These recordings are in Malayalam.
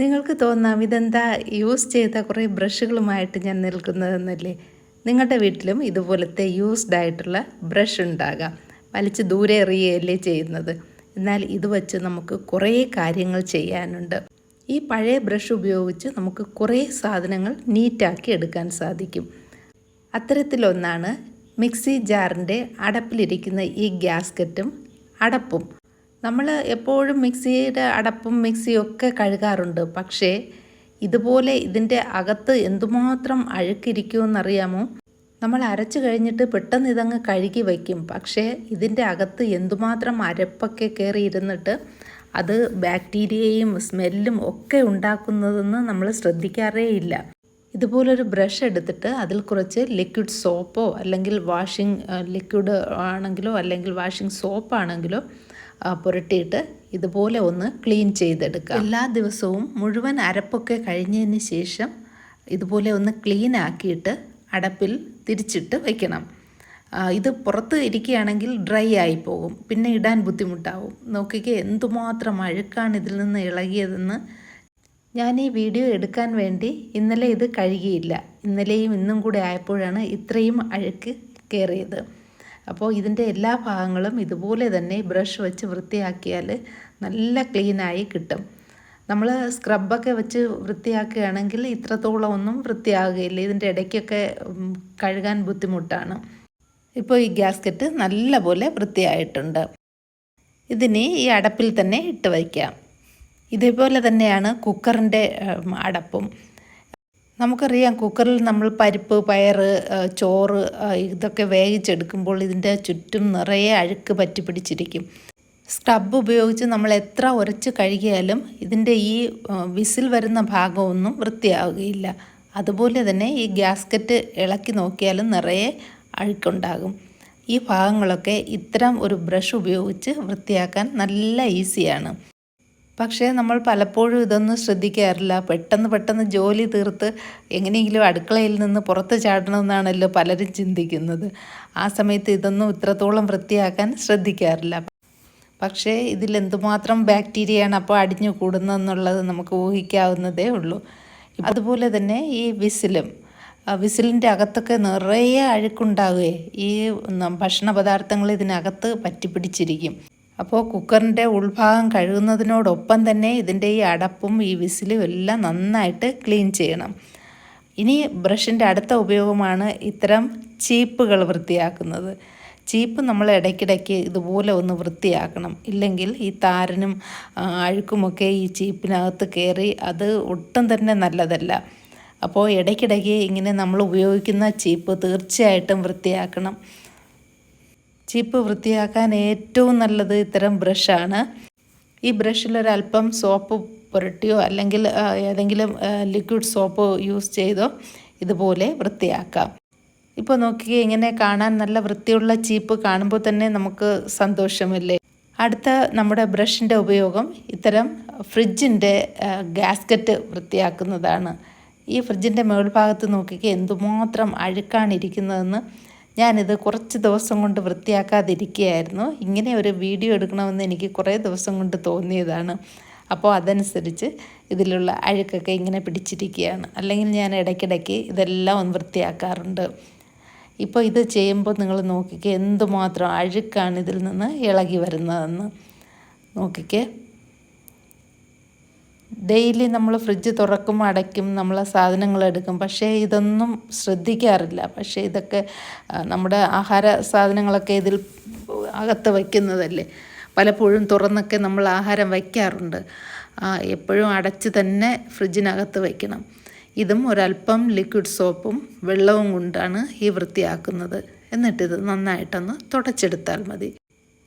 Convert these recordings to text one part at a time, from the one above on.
നിങ്ങൾക്ക് തോന്നാം ഇതെന്താ യൂസ് ചെയ്ത കുറേ ബ്രഷുകളുമായിട്ട് ഞാൻ നിൽക്കുന്നതെന്നല്ലേ? നിങ്ങളുടെ വീട്ടിലും ഇതുപോലത്തെ യൂസ്ഡ് ആയിട്ടുള്ള ബ്രഷ് ഉണ്ടാകാം. വലിച്ച് ദൂരെ എറിയുകയല്ലേ ചെയ്യുന്നത്. എന്നാൽ ഇത് വച്ച് നമുക്ക് കുറേ കാര്യങ്ങൾ ചെയ്യാനുണ്ട്. ഈ പഴയ ബ്രഷ് ഉപയോഗിച്ച് നമുക്ക് കുറേ സാധനങ്ങൾ നീറ്റാക്കി എടുക്കാൻ സാധിക്കും. അത്തരത്തിലൊന്നാണ് മിക്സി ജാറിന്റെ അടപ്പിലിരിക്കുന്ന ഈ ഗ്യാസ്കറ്റും അടപ്പും. നമ്മൾ എപ്പോഴും മിക്സിയുടെ അടപ്പും മിക്സിയും ഒക്കെ കഴുകാറുണ്ട്. പക്ഷേ ഇതുപോലെ ഇതിന്റെ അകത്ത് എന്തുമാത്രം അഴുക്കിരിക്കുമെന്നറിയാമോ? നമ്മൾ അരച്ച് കഴിഞ്ഞിട്ട് പെട്ടെന്ന് ഇതങ്ങ് കഴുകി വയ്ക്കും. പക്ഷേ ഇതിന്റെ അകത്ത് എന്തുമാത്രം അരപ്പൊക്കെ കയറിയിരുന്നിട്ട് അത് ബാക്ടീരിയയും സ്മെല്ലും ഒക്കെ ഉണ്ടാക്കുന്നതെന്ന് നമ്മൾ ശ്രദ്ധിക്കാറേ ഇല്ല. ഇതുപോലൊരു ബ്രഷ് എടുത്തിട്ട് അതിൽ കുറച്ച് ലിക്വിഡ് സോപ്പോ അല്ലെങ്കിൽ വാഷിംഗ് ലിക്വിഡ് ആണെങ്കിലോ അല്ലെങ്കിൽ വാഷിംഗ് സോപ്പാണെങ്കിലോ പുരട്ടിയിട്ട് ഇതുപോലെ ഒന്ന് ക്ലീൻ ചെയ്തെടുക്കുക എല്ലാ ദിവസവും മുഴുവൻ അരപ്പൊക്കെ കഴിഞ്ഞതിന് ശേഷം ഇതുപോലെ ഒന്ന് ക്ലീൻ ആക്കിയിട്ട് അടപ്പിൽ തിരിച്ചിട്ട് വയ്ക്കണം ഇത് പുറത്ത് ഇരിക്കുകയാണെങ്കിൽ ഡ്രൈ ആയി പോകും. പിന്നെ ഇടാൻ ബുദ്ധിമുട്ടാവും. നോക്കിക്കേ എന്തുമാത്രം അഴുക്കാണ് ഇതിൽ നിന്ന് ഇളകിയതെന്ന് ഞാൻ ഈ വീഡിയോ എടുക്കാൻ വേണ്ടി ഇന്നലെ ഇത് കഴുകിയില്ല. ഇന്നലെയും ഇന്നും കൂടെ ആയപ്പോഴാണ് ഇത്രയും അഴുക്ക് കയറിയത്. അപ്പോൾ ഇതിന്റെ എല്ലാ ഭാഗങ്ങളും ഇതുപോലെ തന്നെ ബ്രഷ് വെച്ച് വൃത്തിയാക്കിയാൽ നല്ല ക്ലീനായി കിട്ടും. നമ്മൾ സ്ക്രബൊക്കെ വെച്ച് വൃത്തിയാക്കുകയാണെങ്കിൽ ഇത്രത്തോളം ഒന്നും വൃത്തിയാകുകയില്ല ഇതിന്റെ ഇടയ്ക്കൊക്കെ കഴുകാൻ ബുദ്ധിമുട്ടാണ്. ഇപ്പോൾ ഈ ഗ്യാസ്കറ്റ് നല്ലപോലെ വൃത്തിയായിട്ടുണ്ട്. ഇതിനെ ഈ അടപ്പിൽ തന്നെ ഇട്ട് വയ്ക്കാം. ഇതേപോലെ തന്നെയാണ് കുക്കറിന്റെ അടപ്പും. നമുക്കറിയാം കുക്കറിൽ നമ്മൾ പരിപ്പ് പയർ ചോറ് ഇതൊക്കെ വേവിച്ചെടുക്കുമ്പോൾ ഇതിന്റെ ചുറ്റും നിറയെ അഴുക്ക് പറ്റി പിടിച്ചിരിക്കും. സ്ക്രബ് ഉപയോഗിച്ച് നമ്മൾ എത്ര ഉരച്ച് കഴുകിയാലും ഇതിന്റെ ഈ വിസിൽ വരുന്ന ഭാഗമൊന്നും വൃത്തിയാവുകയില്ല. അതുപോലെ തന്നെ ഈ ഗ്യാസ്കറ്റ് ഇളക്കി നോക്കിയാലും നിറയെ അഴുക്കുണ്ടാകും. ഈ ഭാഗങ്ങളൊക്കെ ഇത്തരം ഒരു ബ്രഷ് ഉപയോഗിച്ച് വൃത്തിയാക്കാൻ നല്ല ഈസിയാണ്. പക്ഷേ നമ്മൾ പലപ്പോഴും ഇതൊന്നും ശ്രദ്ധിക്കാറില്ല. പെട്ടെന്ന് പെട്ടെന്ന് ജോലി തീർത്ത് എങ്ങനെയെങ്കിലും അടുക്കളയിൽ നിന്ന് പുറത്ത് ചാടണമെന്നാണല്ലോ പലരും ചിന്തിക്കുന്നത്. ആ സമയത്ത് ഇതൊന്നും ഇത്രത്തോളം വൃത്തിയാക്കാൻ ശ്രദ്ധിക്കാറില്ല. പക്ഷേ ഇതിൽ എന്തുമാത്രം ബാക്ടീരിയയാണ് അപ്പോൾ അടിഞ്ഞു കൂടുന്നതെന്നുള്ളത് നമുക്ക് ഊഹിക്കാവുന്നതേ ഉള്ളൂ. അതുപോലെ തന്നെ ഈ വിസിലും വിസിലിന്റെ അകത്തൊക്കെ നിറയെ അഴുക്കുണ്ടാവുകയെ ഈ ഭക്ഷണ പദാർത്ഥങ്ങൾ ഇതിനകത്ത് പറ്റിപ്പിടിച്ചിരിക്കും. അപ്പോൾ കുക്കറിന്റെ ഉൾഭാഗം കഴുകുന്നതിനോടൊപ്പം തന്നെ ഇതിന്റെ ഈ അടപ്പും ഈ വിസിലും എല്ലാം നന്നായിട്ട് ക്ലീൻ ചെയ്യണം. ഇനി ബ്രഷിന്റെ അടുത്ത ഉപയോഗമാണ് ഇത്തരം ചീപ്പുകൾ വൃത്തിയാക്കുന്നത്. ചീപ്പ് നമ്മൾ ഇടയ്ക്കിടയ്ക്ക് ഇതുപോലെ ഒന്ന് വൃത്തിയാക്കണം. ഇല്ലെങ്കിൽ ഈ താരനും അഴുക്കുമൊക്കെ ഈ ചീപ്പിനകത്ത് കയറി അത് ഒട്ടും തന്നെ നല്ലതല്ല. അപ്പോൾ ഇടയ്ക്കിടയ്ക്ക് ഇങ്ങനെ നമ്മൾ ഉപയോഗിക്കുന്ന ചീപ്പ് തീർച്ചയായിട്ടും വൃത്തിയാക്കണം. ചീപ്പ് വൃത്തിയാക്കാൻ ഏറ്റവും നല്ലത് ഇത്തരം ബ്രഷാണ്. ഈ ബ്രഷിലൊരല്പം സോപ്പ് പുരട്ടിയോ അല്ലെങ്കിൽ ഏതെങ്കിലും ലിക്വിഡ് സോപ്പ് യൂസ് ചെയ്തോ ഇതുപോലെ വൃത്തിയാക്കാം. ഇപ്പോൾ നോക്കിയേ ഇങ്ങനെ കാണാൻ നല്ല വൃത്തിയുള്ള ചീപ്പ് കാണുമ്പോൾ തന്നെ നമുക്ക് സന്തോഷമില്ലേ? അടുത്ത നമ്മുടെ ബ്രഷിന്റെ ഉപയോഗം ഇത്തരം ഫ്രിഡ്ജിന്റെ ഗ്യാസ്കറ്റ് വൃത്തിയാക്കുന്നതാണ്. ഈ ഫ്രിഡ്ജിന്റെ മേൾഭാഗത്ത് നോക്കിക്കുക എന്തുമാത്രം അഴുക്കാണ് ഇരിക്കുന്നതെന്ന് ഞാനിത് കുറച്ച് ദിവസം കൊണ്ട് വൃത്തിയാക്കാതിരിക്കുകയായിരുന്നു. ഇങ്ങനെ ഒരു വീഡിയോ എടുക്കണമെന്ന് എനിക്ക് കുറേ ദിവസം കൊണ്ട് തോന്നിയതാണ്. അപ്പോൾ അതനുസരിച്ച് ഇതിലുള്ള അഴുക്കൊക്കെ ഇങ്ങനെ പിടിച്ചിരിക്കുകയാണ്. അല്ലെങ്കിൽ ഞാൻ ഇടയ്ക്കിടയ്ക്ക് ഇതെല്ലാം ഒന്ന് വൃത്തിയാക്കാറുണ്ട്. ഇപ്പോൾ ഇത് ചെയ്യുമ്പോൾ നിങ്ങൾ നോക്കിക്കേ എന്തുമാത്രം അഴുക്കാണ് ഇതിൽ നിന്ന് ഇളകി വരുന്നതെന്ന് നോക്കിക്കേ. ഡെയിലി നമ്മൾ ഫ്രിഡ്ജ് തുറക്കും അടയ്ക്കും നമ്മൾ സാധനങ്ങൾ എടുക്കും. പക്ഷേ ഇതൊന്നും ശ്രദ്ധിക്കാറില്ല. പക്ഷേ ഇതൊക്കെ നമ്മുടെ ആഹാര സാധനങ്ങളൊക്കെ ഇതിൽ അകത്ത് വയ്ക്കുന്നതല്ലേ? പലപ്പോഴും തുറന്നൊക്കെ നമ്മൾ ആഹാരം വയ്ക്കാറുണ്ട്. എപ്പോഴും അടച്ച് തന്നെ ഫ്രിഡ്ജിനകത്ത് വയ്ക്കണം. ഇതും ഒരല്പം ലിക്വിഡ് സോപ്പും വെള്ളവും കൊണ്ടാണ് ഈ വൃത്തിയാക്കുന്നത്. എന്നിട്ടിത് നന്നായിട്ടൊന്ന് തുടച്ചെടുത്താൽ മതി.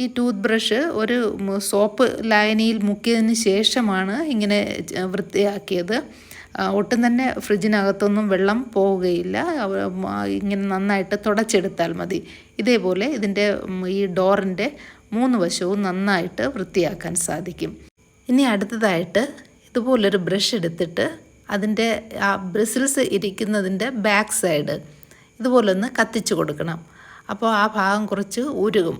ഈ ടൂത്ത് ബ്രഷ് ഒരു സോപ്പ് ലായനിയിൽ മുക്കിയതിന് ശേഷമാണ് ഇങ്ങനെ വൃത്തിയാക്കിയത്. ഒട്ടും തന്നെ ഫ്രിഡ്ജിനകത്തൊന്നും വെള്ളം പോവുകയില്ല. ഇങ്ങനെ നന്നായിട്ട് തുടച്ചെടുത്താൽ മതി. ഇതേപോലെ ഇതിന്റെ ഈ ഡോറിന്റെ മൂന്ന് വശവും നന്നായിട്ട് വൃത്തിയാക്കാൻ സാധിക്കും. ഇനി അടുത്തതായിട്ട് ഇതുപോലൊരു ബ്രഷ് എടുത്തിട്ട് അതിന്റെ ആ ബ്രിസിൽസ് ഇരിക്കുന്നതിന്റെ ബാക്ക് സൈഡ് ഇതുപോലൊന്ന് കത്തിച്ചു കൊടുക്കണം. അപ്പോൾ ആ ഭാഗം കുറച്ച് ഉരുകും.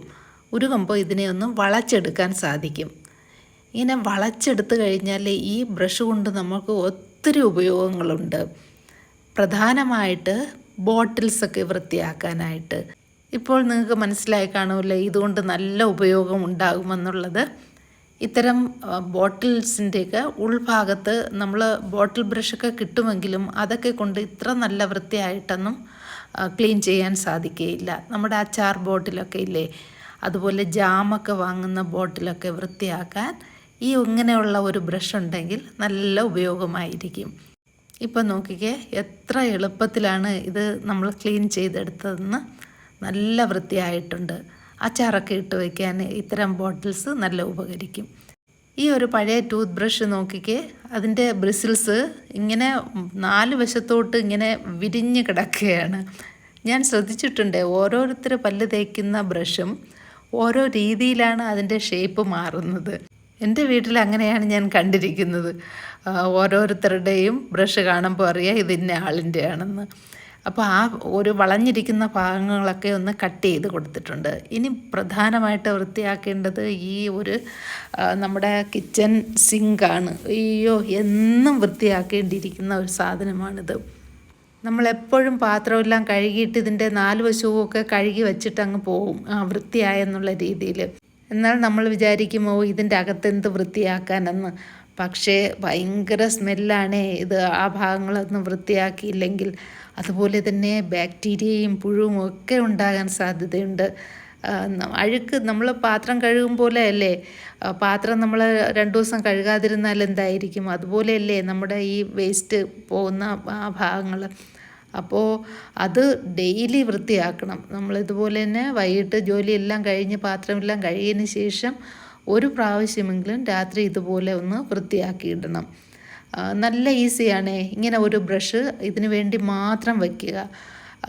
ഉരുകുമ്പോൾ ഇതിനെ ഒന്ന് വളച്ചെടുക്കാൻ സാധിക്കും. ഇങ്ങനെ വളച്ചെടുത്ത് കഴിഞ്ഞാൽ ഈ ബ്രഷ് കൊണ്ട് നമുക്ക് ഒത്തിരി ഉപയോഗങ്ങളുണ്ട്. പ്രധാനമായിട്ട് ബോട്ടിൽസൊക്കെ വൃത്തിയാക്കാനായിട്ട്. ഇപ്പോൾ നിങ്ങൾക്ക് മനസ്സിലായി കാണുമല്ലോ ഇതുകൊണ്ട് നല്ല ഉപയോഗം ഉണ്ടാകുമെന്നുള്ളത്. ഇത്തരം ബോട്ടിൽസിന്റെയൊക്കെ ഉൾഭാഗത്ത് നമ്മൾ ബോട്ടിൽ ബ്രഷൊക്കെ കിട്ടുമെങ്കിലും അതൊക്കെ കൊണ്ട് ഇത്ര നല്ല വൃത്തിയായിട്ടൊന്നും ക്ലീൻ ചെയ്യാൻ സാധിക്കുകയില്ല. നമ്മുടെ ആ അച്ചാർ ബോട്ടിലൊക്കെ ഇല്ലേ? അതുപോലെ ജാമൊക്കെ വാങ്ങുന്ന ബോട്ടിലൊക്കെ വൃത്തിയാക്കാൻ ഈ ഇങ്ങനെയുള്ള ഒരു ബ്രഷ് ഉണ്ടെങ്കിൽ നല്ല ഉപയോഗമായിരിക്കും. ഇപ്പം നോക്കിക്കേ എത്ര എളുപ്പത്തിലാണ് ഇത് നമ്മൾ ക്ലീൻ ചെയ്തെടുത്തതെന്ന് നല്ല വൃത്തിയായിട്ടുണ്ട്. അച്ചാറൊക്കെ ഇട്ട് വയ്ക്കാൻ ഇത്തരം ബോട്ടിൽസ് നല്ല ഉപകരിക്കും. ഈ ഒരു പഴയ ടൂത്ത് ബ്രഷ് നോക്കിക്കേ അതിന്റെ ബ്രിസിൽസ് ഇങ്ങനെ നാല് വശത്തോട്ട് ഇങ്ങനെ വിരിഞ്ഞ് കിടക്കുകയാണ്. ഞാൻ ശ്രദ്ധിച്ചിട്ടുണ്ട് ഓരോരുത്തർ പല്ല് തേക്കുന്ന ബ്രഷും ഓരോ രീതിയിലാണ് അതിന്റെ ഷേപ്പ് മാറുന്നത്. എന്റെ വീട്ടിൽ അങ്ങനെയാണ് ഞാൻ കണ്ടിരിക്കുന്നത്. ഓരോരുത്തരുടെയും ബ്രഷ് കാണുമ്പോൾ അറിയാം ഇത് ഇന്ന ആളിന്റെ ആണെന്ന് അപ്പോൾ ആ ഒരു വളഞ്ഞിരിക്കുന്ന ഭാഗങ്ങളൊക്കെ ഒന്ന് കട്ട് ചെയ്ത് കൊടുത്തിട്ടുണ്ട്. ഇനി പ്രധാനമായിട്ട് വൃത്തിയാക്കേണ്ടത് ഈ ഒരു നമ്മുടെ കിച്ചൺ സിങ്കാണ് അയ്യോ എന്നും വൃത്തിയാക്കേണ്ടിയിരിക്കുന്ന ഒരു സാധനമാണിത്. നമ്മളെപ്പോഴും പാത്രമെല്ലാം കഴുകിയിട്ട് ഇതിന്റെ നാല് വശവും ഒക്കെ കഴുകി വെച്ചിട്ട് അങ്ങ് പോവും വൃത്തിയായെന്നുള്ള രീതിയിൽ. എന്നാൽ നമ്മൾ വിചാരിക്കുമോ ഇതിന്റെ അകത്തെന്ത് വൃത്തിയാക്കാനെന്ന്. പക്ഷേ ഭയങ്കര സ്മെല്ലാണ് ഇത് ആ ഭാഗങ്ങളൊന്നും വൃത്തിയാക്കിയില്ലെങ്കിൽ. അതുപോലെ തന്നെ ബാക്ടീരിയയും പുഴുവും ഒക്കെ ഉണ്ടാകാൻ സാധ്യതയുണ്ട്. അഴുക്ക് നമ്മൾ പാത്രം കഴുകും പോലെ അല്ലേ പാത്രം നമ്മൾ രണ്ടു ദിവസം കഴുകാതിരുന്നാൽ എന്തായിരിക്കും? അതുപോലെയല്ലേ നമ്മുടെ ഈ വേസ്റ്റ് പോകുന്ന ആ ഭാഗങ്ങൾ അപ്പോൾ അത് ഡെയിലി വൃത്തിയാക്കണം. നമ്മൾ ഇതുപോലെ തന്നെ വൈകിട്ട് ജോലിയെല്ലാം കഴിഞ്ഞ് പാത്രമെല്ലാം കഴുകിയതിന് ശേഷം ഒരു പ്രാവശ്യമെങ്കിലും രാത്രി ഇതുപോലെ ഒന്ന് വൃത്തിയാക്കിയിടണം. നല്ല ഈസിയാണ്. ഇങ്ങനെ ഒരു ബ്രഷ് ഇതിനു വേണ്ടി മാത്രം വയ്ക്കുക.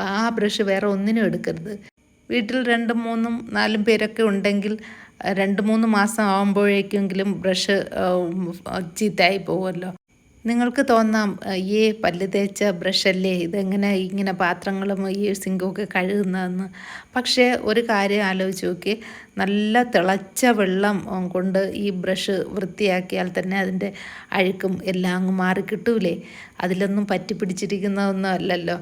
ആ ബ്രഷ് വേറെ ഒന്നിനും എടുക്കരുത്. വീട്ടിൽ രണ്ടും മൂന്നും നാലും പേരൊക്കെ ഉണ്ടെങ്കിൽ രണ്ട് മൂന്ന് മാസം ആകുമ്പോഴേക്കെങ്കിലും ബ്രഷ് ചീത്തയായി പോകുമല്ലോ. നിങ്ങൾക്ക് തോന്നാം ഈ പല്ല് തേച്ച ബ്രഷല്ലേ ഇതെങ്ങനെ ഇങ്ങനെ പാത്രങ്ങളും ഈ സിങ്കൊക്കെ കഴുകുന്നതെന്ന്. പക്ഷേ ഒരു കാര്യം ആലോചിച്ച് നോക്കി നല്ല തിളച്ച വെള്ളം കൊണ്ട് ഈ ബ്രഷ് വൃത്തിയാക്കിയാൽ തന്നെ അതിന്റെ അഴുക്കും എല്ലാം അങ്ങ് മാറി കിട്ടൂലേ. അതിലൊന്നും പറ്റി പിടിച്ചിരിക്കുന്നതൊന്നും അല്ലല്ലോ.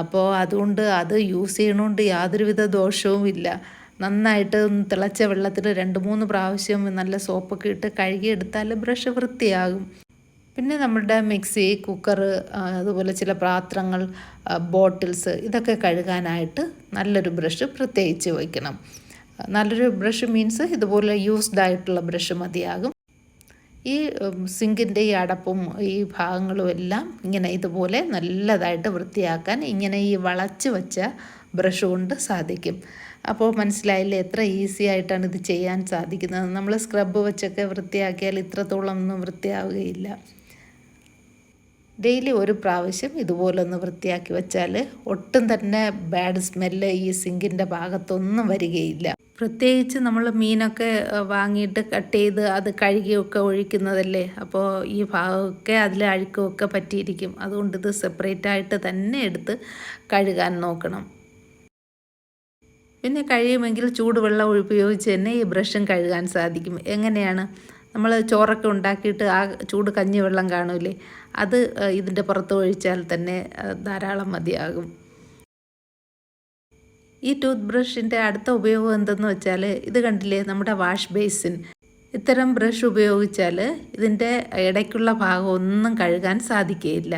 അപ്പോൾ അതുകൊണ്ട് അത് യൂസ് ചെയ്യണോണ്ട് യാതൊരുവിധ ദോഷവും ഇല്ല. നന്നായിട്ട് തിളച്ച വെള്ളത്തിൽ രണ്ട് മൂന്ന് പ്രാവശ്യം നല്ല സോപ്പൊക്കെ ഇട്ട് കഴുകിയെടുത്താൽ ബ്രഷ് വൃത്തിയാകും. പിന്നെ നമ്മുടെ മിക്സി കുക്കർ അതുപോലെ ചില പാത്രങ്ങൾ ബോട്ടിൽസ് ഇതൊക്കെ കഴുകാനായിട്ട് നല്ലൊരു ബ്രഷ് പ്രത്യേകിച്ച് വയ്ക്കണം. നല്ലൊരു ബ്രഷ് മീൻസ് ഇതുപോലെ യൂസ്ഡ് ആയിട്ടുള്ള ബ്രഷ് മതിയാകും. ഈ സിങ്കിന്റെ ഈ അടപ്പും ഈ ഭാഗങ്ങളും എല്ലാം ഇങ്ങനെ ഇതുപോലെ നല്ലതായിട്ട് വൃത്തിയാക്കാൻ ഇങ്ങനെ ഈ വളച്ച് വെച്ച ബ്രഷ് കൊണ്ട് സാധിക്കും. അപ്പോൾ മനസ്സിലായില്ലേ എത്ര ഈസി ആയിട്ടാണ് ഇത് ചെയ്യാൻ സാധിക്കുന്നത്. നമ്മൾ സ്ക്രബ് വെച്ചൊക്കെ വൃത്തിയാക്കിയാൽ ഇത്രത്തോളം ഒന്നും വൃത്തിയാവുകയില്ല. ഡെയിലി ഒരു പ്രാവശ്യം ഇതുപോലൊന്ന് വൃത്തിയാക്കി വെച്ചാൽ ഒട്ടും തന്നെ ബാഡ് സ്മെല്ല് ഈ സിങ്കിന്റെ ഭാഗത്തൊന്നും വരികയില്ല. പ്രത്യേകിച്ച് നമ്മൾ മീനൊക്കെ വാങ്ങിയിട്ട് കട്ട് ചെയ്ത് അത് കഴുകിയൊക്കെ ഒഴിക്കുന്നതല്ലേ? അപ്പോൾ ഈ ഭാഗമൊക്കെ അതിൽ അഴുക്കുമൊക്കെ പറ്റിയിരിക്കും. അതുകൊണ്ട് ഇത് സെപ്പറേറ്റ് ആയിട്ട് തന്നെ എടുത്ത് കഴുകാൻ നോക്കണം. പിന്നെ കഴിയുമെങ്കിൽ ചൂടുവെള്ളം ഉപയോഗിച്ച് തന്നെ ഈ ബ്രഷും കഴുകാൻ സാധിക്കും. എങ്ങനെയാണ്? നമ്മൾ ചോറൊക്കെ ഉണ്ടാക്കിയിട്ട് ആ ചൂട് കഞ്ഞി വെള്ളം കാണൂലേ? അത് ഇതിന്റെ പുറത്ത് ഒഴിച്ചാൽ തന്നെ ധാരാളം മതിയാകും. ഈ ടൂത്ത് ബ്രഷിന്റെ അടുത്ത ഉപയോഗം എന്തെന്ന് വെച്ചാൽ ഇത് കണ്ടില്ലേ? നമ്മുടെ വാഷ് ബേസിൻ. ഇത്തരം ബ്രഷ് ഉപയോഗിച്ചാൽ ഇതിന്റെ ഇടയ്ക്കുള്ള ഭാഗം ഒന്നും കഴുകാൻ സാധിക്കുകയില്ല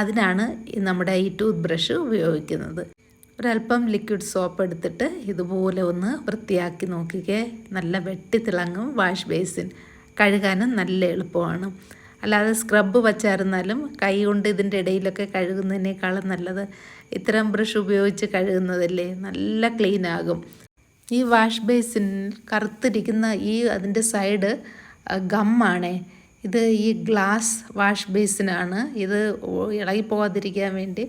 അതിനാണ് നമ്മുടെ ഈ ടൂത്ത് ബ്രഷ് ഉപയോഗിക്കുന്നത്. ഒരല്പം ലിക്വിഡ് സോപ്പ് എടുത്തിട്ട് ഇതുപോലെ ഒന്ന് വൃത്തിയാക്കി നോക്കിക്കേ. നല്ല വെട്ടി തിളങ്ങും വാഷ് ബേസിൻ. കഴുകാനും നല്ല എളുപ്പമാണ്. അല്ലാതെ സ്ക്രബ്ബ് വച്ചായിരുന്നാലും കൈ കൊണ്ട് ഇതിന്റെ ഇടയിലൊക്കെ കഴുകുന്നതിനേക്കാളും നല്ലത് ഇത്തരം ബ്രഷ് ഉപയോഗിച്ച് കഴുകുന്നതല്ലേ? നല്ല ക്ലീൻ ആകും. ഈ വാഷ് ബേസിൻ കറുത്തിരിക്കുന്ന ഈ അതിന്റെ സൈഡ് ഗമ്മാണേ ഇത് ഈ ഗ്ലാസ് വാഷ് ബേസിനാണ് ഇത് ഇളകി പോകാതിരിക്കാൻ വേണ്ടി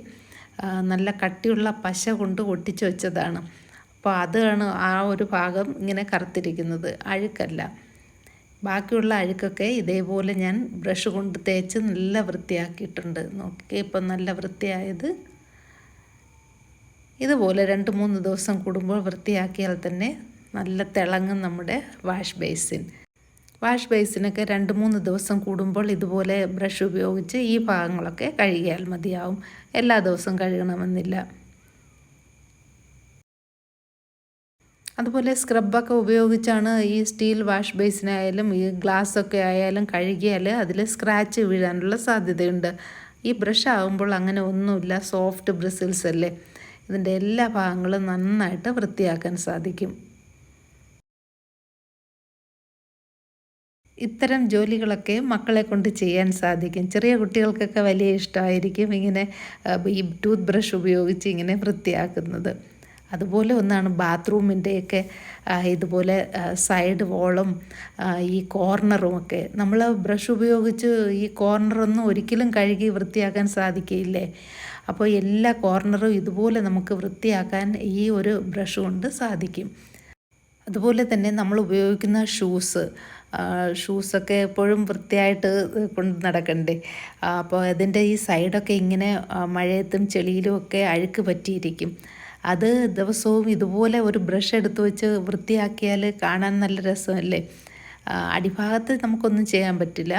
നല്ല കട്ടിയുള്ള പശ കൊണ്ട് ഒട്ടിച്ചു വെച്ചതാണ്. അപ്പോൾ അതാണ് ആ ഒരു ഭാഗം ഇങ്ങനെ കറുത്തിരിക്കുന്നത്. അഴുക്കല്ല. ബാക്കിയുള്ള അഴുക്കൊക്കെ ഇതേപോലെ ഞാൻ ബ്രഷ് കൊണ്ട് തേച്ച് നല്ല വൃത്തിയാക്കിയിട്ടുണ്ട്. നോക്കി ഇപ്പം നല്ല വൃത്തിയായത്. ഇതുപോലെ രണ്ട് മൂന്ന് ദിവസം കൂടുമ്പോൾ വൃത്തിയാക്കിയാൽ തന്നെ നല്ല തിളങ്ങും നമ്മുടെ വാഷ് ബേസിൻ. വാഷ് ബേസിനൊക്കെ രണ്ട് മൂന്ന് ദിവസം കൂടുമ്പോൾ ഇതുപോലെ ബ്രഷ് ഉപയോഗിച്ച് ഈ ഭാഗങ്ങളൊക്കെ കഴുകിയാൽ മതിയാവും. എല്ലാ ദിവസവും കഴുകണമെന്നില്ല. അതുപോലെ സ്ക്രബൊക്കെ ഉപയോഗിച്ചാണ് ഈ സ്റ്റീൽ വാഷ് ബേസിനായാലും ഈ ഗ്ലാസ്സൊക്കെ ആയാലും കഴുകിയാൽ അതിൽ സ്ക്രാച്ച് വീഴാനുള്ള സാധ്യതയുണ്ട്. ഈ ബ്രഷ് ആകുമ്പോൾ അങ്ങനെ ഒന്നുമില്ല സോഫ്റ്റ് ബ്രിസിൽസ് അല്ലേ? ഇതിന്റെ എല്ലാ ഭാഗങ്ങളും നന്നായിട്ട് വൃത്തിയാക്കാൻ സാധിക്കും. ഇത്തരം ജോലികളൊക്കെ മക്കളെ കൊണ്ട് ചെയ്യാൻ സാധിക്കും. ചെറിയ കുട്ടികൾക്കൊക്കെ വലിയ ഇഷ്ടമായിരിക്കും ഇങ്ങനെ ഈ ടൂത്ത് ബ്രഷ് ഉപയോഗിച്ച് ഇങ്ങനെ വൃത്തിയാക്കുന്നത്. അതുപോലെ ഒന്നാണ് ബാത്റൂമിന്റെയൊക്കെ ഇതുപോലെ സൈഡ് വോളും ഈ കോർണറും ഒക്കെ. നമ്മൾ ബ്രഷ് ഉപയോഗിച്ച് ഈ കോർണറൊന്നും ഒരിക്കലും കഴുകി വൃത്തിയാക്കാൻ സാധിക്കില്ലേ അപ്പോൾ എല്ലാ കോർണറും ഇതുപോലെ നമുക്ക് വൃത്തിയാക്കാൻ ഈ ഒരു ബ്രഷ് കൊണ്ട് സാധിക്കും. അതുപോലെ തന്നെ നമ്മൾ ഉപയോഗിക്കുന്ന ഷൂസ് ഷൂസൊക്കെ എപ്പോഴും വൃത്തിയായിട്ട് കൊണ്ട് നടക്കണ്ടേ? അപ്പോൾ അതിന്റെ ഈ സൈഡൊക്കെ ഇങ്ങനെ മഴയത്തും ചെളിയിലും ഒക്കെ അഴുക്ക് പറ്റിയിരിക്കും. അത് ദിവസവും ഇതുപോലെ ഒരു ബ്രഷ് എടുത്ത് വെച്ച് വൃത്തിയാക്കിയാൽ കാണാൻ നല്ല രസമല്ലേ? അടിഭാഗത്ത് നമുക്കൊന്നും ചെയ്യാൻ പറ്റില്ല.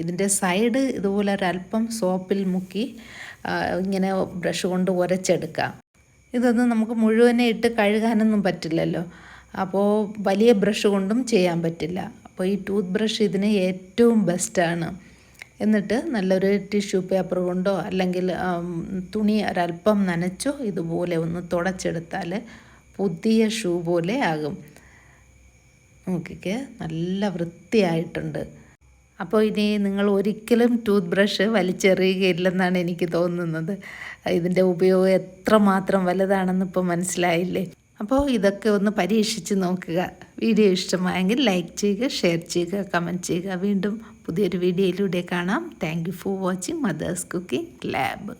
ഇതിന്റെ സൈഡ് ഇതുപോലെ ഒരല്പം സോപ്പിൽ മുക്കി ഇങ്ങനെ ബ്രഷ് കൊണ്ട് ഉരച്ചെടുക്കാം ഇതൊന്നും നമുക്ക് മുഴുവനെ ഇട്ട് കഴുകാനൊന്നും പറ്റില്ലല്ലോ. അപ്പോൾ വലിയ ബ്രഷ് കൊണ്ടും ചെയ്യാൻ പറ്റില്ല. അപ്പോൾ ഈ ടൂത്ത് ബ്രഷ് ഇതിന് ഏറ്റവും ബെസ്റ്റാണ്. എന്നിട്ട് നല്ലൊരു ടിഷ്യൂ പേപ്പർ കൊണ്ടോ അല്ലെങ്കിൽ തുണി ഒരല്പം നനച്ചോ ഇതുപോലെ ഒന്ന് തുടച്ചെടുത്താൽ പുതിയ ഷൂ പോലെ ആകും. നോക്കിക്ക് നല്ല വൃത്തിയായിട്ടുണ്ട്. അപ്പോൾ ഇനി നിങ്ങൾ ഒരിക്കലും ടൂത്ത് ബ്രഷ് വലിച്ചെറിയുകയില്ലെന്നാണ് എനിക്ക് തോന്നുന്നത്. ഇതിന്റെ ഉപയോഗം എത്രമാത്രം വലുതാണെന്ന് ഇപ്പോൾ മനസ്സിലായില്ലേ? അപ്പോൾ ഇതൊക്കെ ഒന്ന് പരീക്ഷിച്ച് നോക്കുക. വീഡിയോ ഇഷ്ടമായെങ്കിൽ ലൈക്ക് ചെയ്യുക ഷെയർ ചെയ്യുക കമന്റ് ചെയ്യുക. വീണ്ടും പുതിയൊരു വീഡിയോയിലൂടെ കാണാം. Thank for watching mothers cooking lab